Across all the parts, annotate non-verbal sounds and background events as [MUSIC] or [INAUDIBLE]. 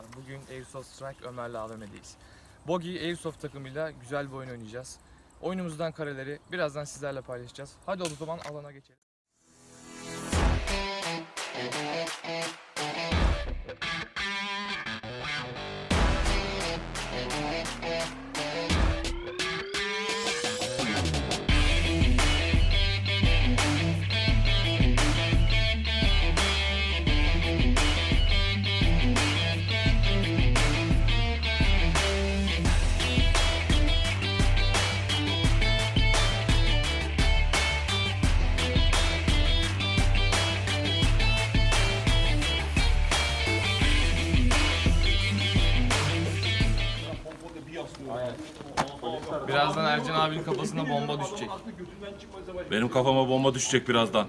merhabalar. Bugün Airsoft Strike Ömer'le AVM'deyiz. Bogi Airsoft takımıyla güzel bir oyun oynayacağız. Oyunumuzdan kareleri birazdan sizlerle paylaşacağız. Hadi o zaman alana geçelim. Abinin kafasına bomba düşecek. Benim kafama bomba düşecek birazdan.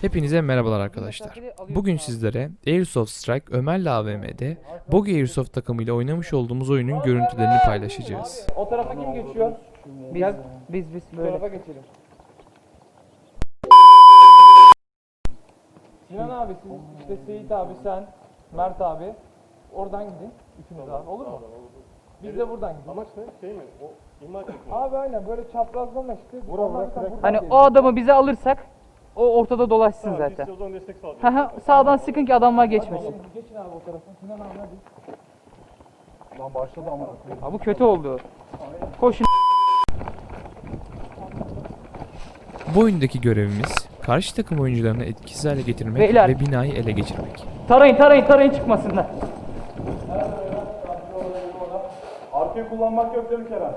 Hepinize merhabalar arkadaşlar. Bugün sizlere Airsoft Strike Ömer'le AVM'de Bogi Airsoft takımıyla oynamış olduğumuz oyunun görüntülerini paylaşacağız. O tarafa kim geçiyor? Biz, biz, biz böyle. tarafa geçelim. Sinan abi, siz, işte Seyit abi, sen, Mert abi. Oradan gidin. Bütün olarak. Olur mu? Biz de buradan gidelim. Amaç ne? Şey mi? O imha etmek mi? Abi aynen böyle çaprazlama işte. Buradan Hani o adamı bize alırsak o ortada dolaşsın zaten. Biz de o zaman destek sağlayacağız. Hı Sağdan sıkın ki adamlar geçmesin. Geçin abi o tarafa. Sinan abi hadi. Ha, bu kötü oldu. Koşun. Bu oyundaki görevimiz karşı takım oyuncularını etkisiz hale getirmek Beyler. ve binayı ele geçirmek. Tarayın tarayın tarayın çıkmasınlar. Arkayı kullanmak yok değil mi Kerem?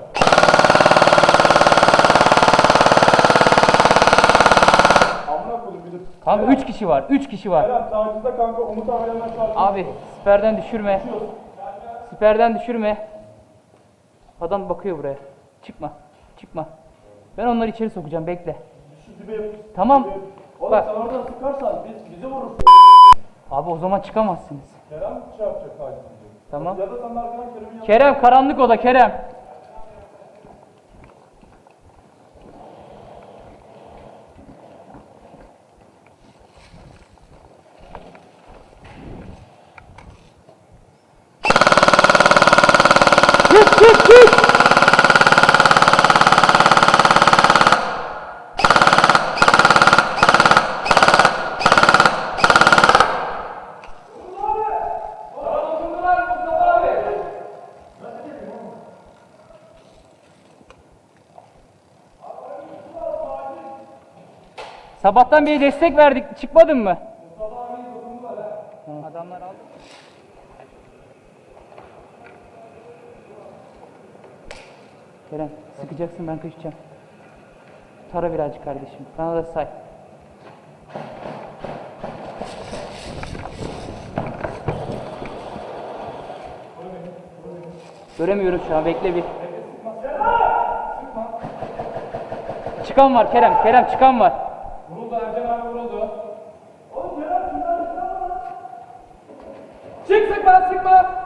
Amına koydum bir de. Kanka 3 kişi var 3 kişi var. Kerem tacizde kanka Umut abiyle karşı. Abi siperden düşürme. Siperden düşürme. Adam bakıyor buraya. Çıkma. Çıkma. Ben onları içeri sokacağım bekle. Tamam. Oğlum Bak. sen oradan sıkarsan biz, bizi vurursun. Abi o zaman çıkamazsınız. Kerem şey yapacak taciz edecek. Tamam. Kerem karanlık oda Kerem. Çık çık çık. Sabahtan beri destek verdik. Çıkmadın mı? Adamlar aldı. Kerem sıkacaksın ben kaçacağım. Tara birazcık kardeşim. Bana da say. Göremiyorum şu an bekle bir. Çıkan var Kerem. Kerem çıkan var. Vuruldu Ercan abi vuruldu. Çık sıkma sıkma.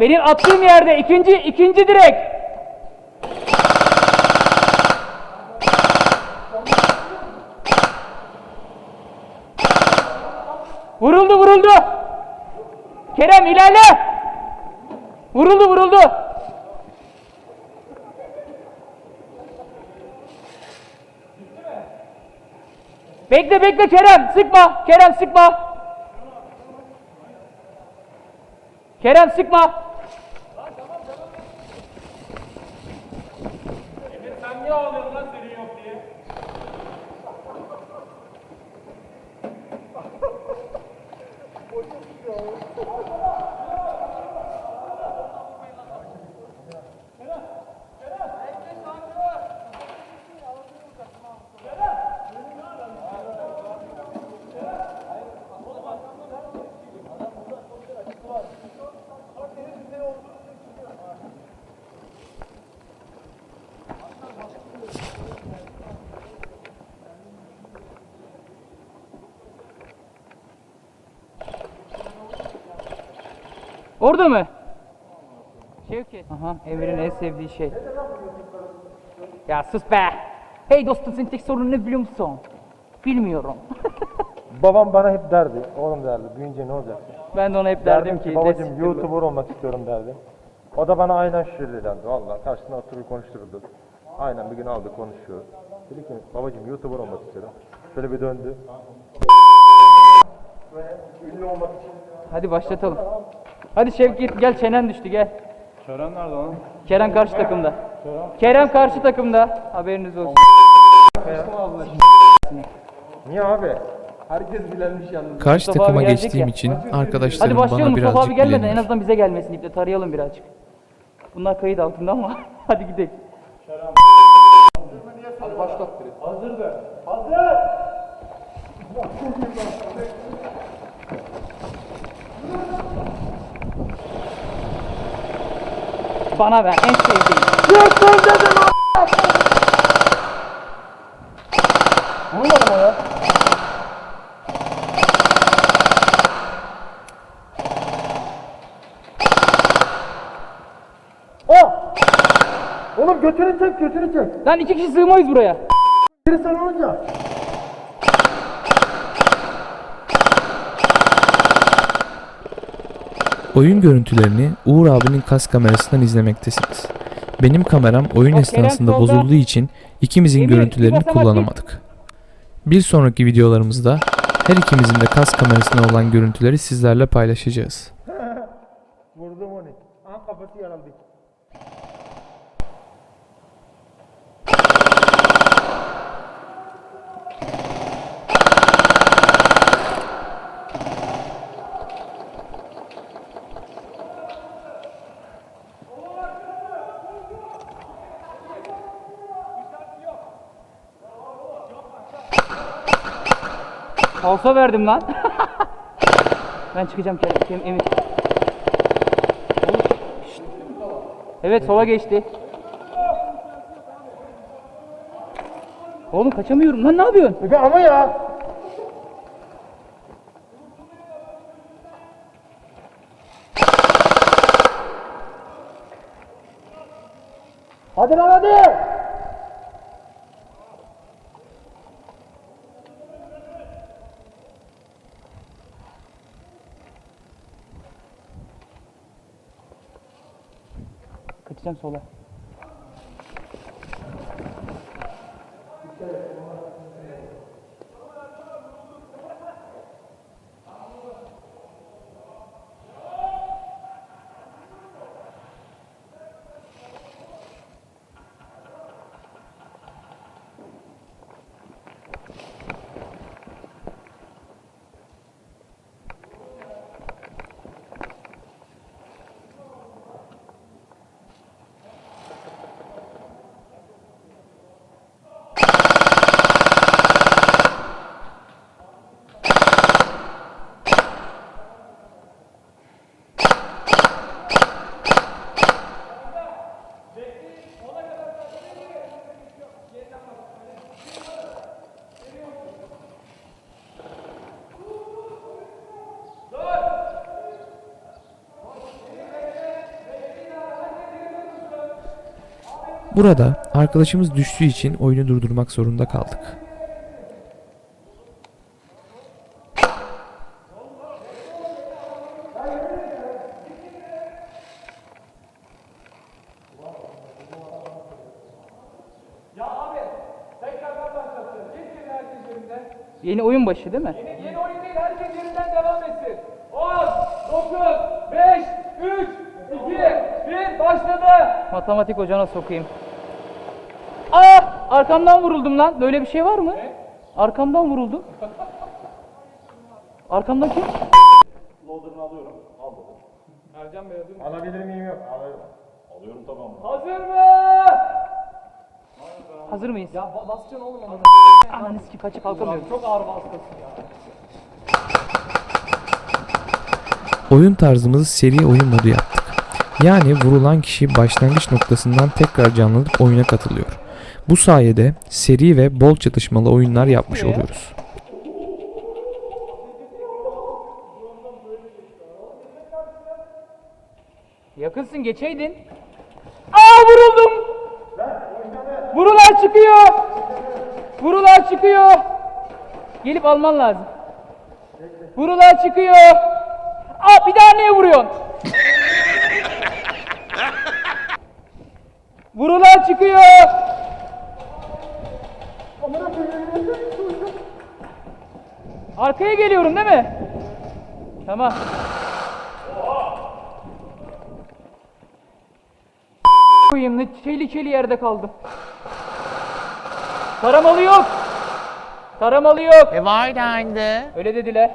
Benim attığım yerde ikinci ikinci direk. Vuruldu vuruldu. Kerem ilerle. Vuruldu vuruldu. Bekle bekle Kerem sıkma. Kerem sıkma. Kerem sıkma. Okay. Orada mı? Şevket. Aha Emir'in en sevdiği şey. Ya sus be. Hey dostum senin tek sorunun ne biliyor musun? Bilmiyorum. [LAUGHS] Babam bana hep derdi, oğlum derdi, büyüyünce ne olacaksın? ben de ona hep Derdim derdim ki ki babacım. YouTuber olmak istiyorum derdim. O da bana aynen şöyle derdi valla. Karşısına oturur konuştururdu. Aynen bir gün aldı konuşuyor. Dedi ki babacım YouTuber olmak istiyorum. Şöyle bir döndü. Böyle ünlü olmak için Hadi başlatalım. Hadi Şevket gel çenen düştü gel. Şören nerede lan? Kerem karşı takımda. Kerem karşı takımda. Haberiniz olsun. Niye abi? Herkes bilenmiş yalnız. Karşı Mustafa takıma abi gelecek geçtiğim ya. için Hadi arkadaşlarım başlayalım bana Mustafa birazcık abi gelmeden en bileniyor. azından bize gelmesin iple tarayalım birazcık. Bunlar kayıt altında ama [LAUGHS] hadi gidelim. Hazır be. Hazır. Bana ver en sevdiğim. Vurmadım o ya. Oh! Oğlum götünü çek, götünü çek. Lan iki kişi sığmayız buraya. Biri sen Oyun görüntülerini Uğur abinin kas kamerasından izlemektesiniz. Benim kameram oyun Kerem esnasında bozulduğu için ikimizin görüntülerini kullanamadık. Bir sonraki videolarımızda her ikimizin de kas kamerasına olan görüntüleri sizlerle paylaşacağız. Vurdum onu. Aha kafası yaraldı. Falso verdim lan. [LAUGHS] ben çıkacağım Kerem. Şşt. Evet sola geçti. Oğlum kaçamıyorum lan ne yapıyorsun? Efe ama ya. Hadi lan hadi. Kaçacağım sola. Burada arkadaşımız düştüğü için oyunu durdurmak zorunda kaldık. Yeni oyun başı değil mi? Yeni oyun değil herkes yerinden devam etsin. 10, 9, 5, 3, 2, 1 başladı. Matematik hocana sokayım. Arkamdan vuruldum lan. Böyle bir şey var mı? Arkamdan vuruldum. Arkamdan kim? Ercan Bey hazır mı? Alabilir miyim yok. Alırım. Hazır mı? Hazır mıyız? Ya ba- basacaksın oğlum onu. Ananı sikeyim kaçıp kalkamıyorum. Çok ağır bastın ya. Oyun tarzımızı seri oyun modu yaptık. Yani vurulan kişi başlangıç noktasından tekrar canlanıp oyuna katılıyor. Bu sayede seri ve bol çatışmalı oyunlar yapmış oluyoruz. Yakınsın geçeydin. Aa vuruldum. Vurular çıkıyor. Vurular çıkıyor. Gelip alman lazım. Vurular çıkıyor. Aa bir daha niye vuruyorsun? Vurular çıkıyor. Arkaya geliyorum değil mi? Tamam. koyayım ne çeli yerde kaldım. Taramalı yok. Taramalı yok. E var dendi. Öyle dediler.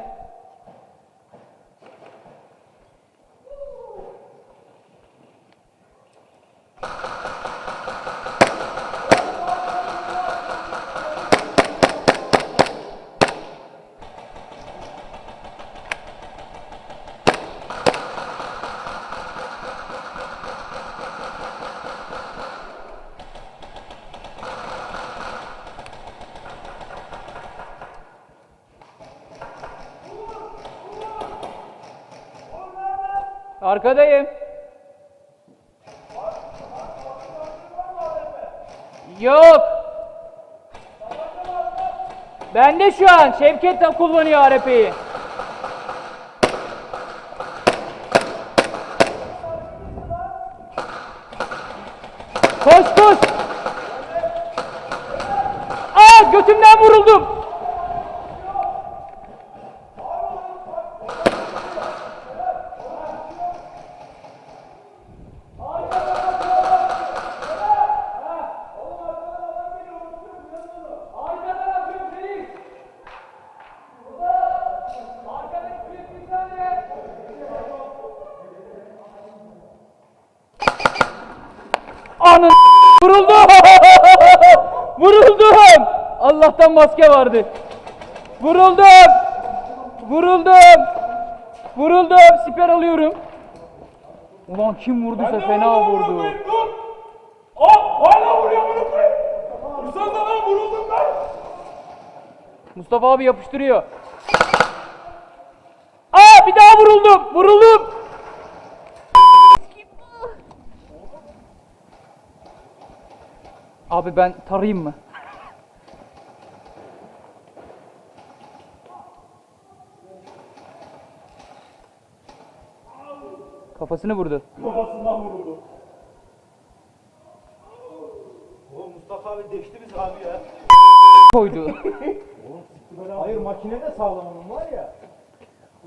Arkadayım. Yok. Bende şu an. Şevket de kullanıyor ARP'yi. Koş koş. Aa götümden vuruldum. Anın [LAUGHS] vuruldum. [LAUGHS] Vuruldum. Allah'tan maske vardı. Vuruldum. Vuruldum. Vuruldum. Siper alıyorum. Ulan kim vurduysa fena vurdu. Aa hala vuruyor bunu koyayım. De lan vuruldun ben. Mustafa abi yapıştırıyor. Aa bir daha vuruldum. Vuruldum. Abi ben tarayayım mı? Kafasını vurdu. Kafasından vuruldu. Mustafa abi deşti biz abi ya. Koydu. [LAUGHS] Hayır makine de sağlam onun var ya.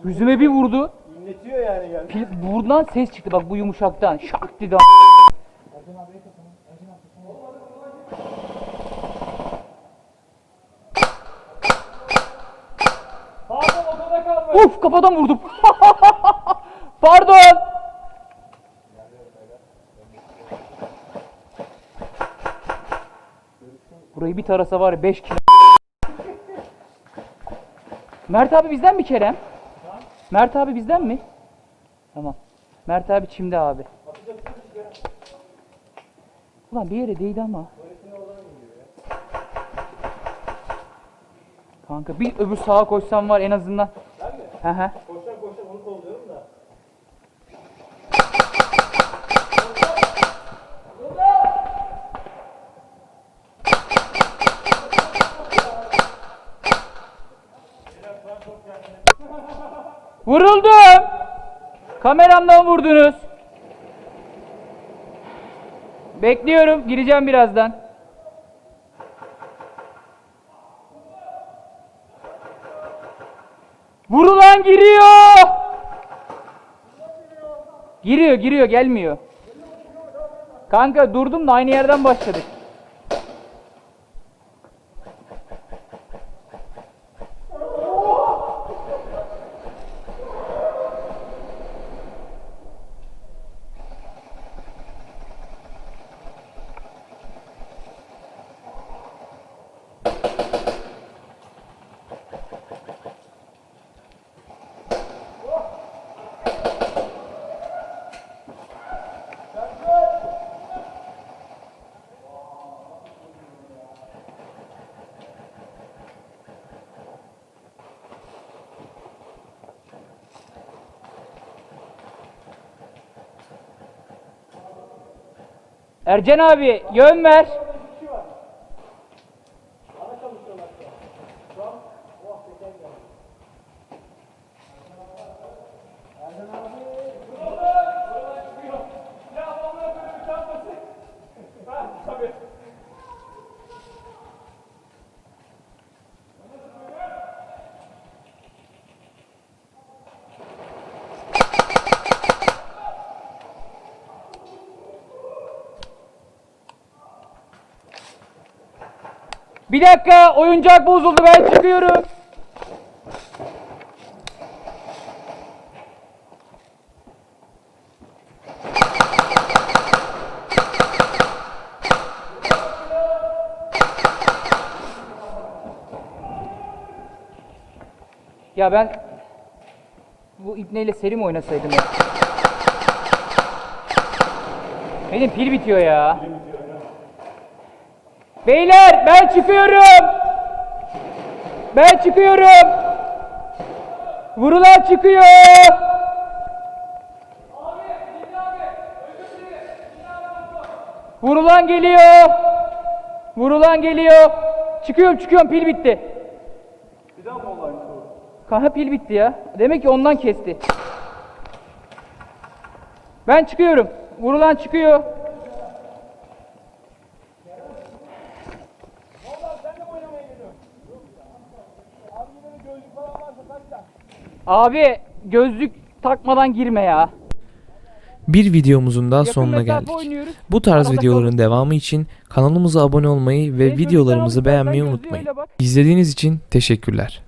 Yüzüme bir vurdu. İnletiyor yani yani. Pil, buradan ses çıktı bak bu yumuşaktan. Şak dedi. Uf kafadan vurdum. [LAUGHS] Pardon. Burayı bir tarasa var ya 5 kilo. Mert abi bizden mi Kerem? Mert abi bizden mi? Tamam. Mert abi çimde abi. Ulan bir yere değdi ama. Kanka bir öbür sağa koşsam var en azından. Ben mi? Hı hı. Koşan koşan onu kolluyorum da. Vuruldum. Kameramdan vurdunuz. Bekliyorum. Gireceğim birazdan. Vurulan giriyor. Giriyor, giriyor, gelmiyor. Kanka durdum da aynı yerden başladık. Ercan abi yön ver. Bir dakika oyuncak bozuldu ben çıkıyorum. Ya ben bu ipneyle seri mi oynasaydım ya? Benim pil bitiyor ya. Beyler ben çıkıyorum. Ben çıkıyorum. Vurulan çıkıyor. Vurulan geliyor. Vurulan geliyor. Çıkıyorum çıkıyorum pil bitti. Bir daha mı olay Kanka pil bitti ya. Demek ki ondan kesti. Ben çıkıyorum. Vurulan çıkıyor. Abi gözlük takmadan girme ya. Bir videomuzun daha sonuna geldik. Bu tarz videoların devamı için kanalımıza abone olmayı ve videolarımızı beğenmeyi unutmayın. İzlediğiniz için teşekkürler.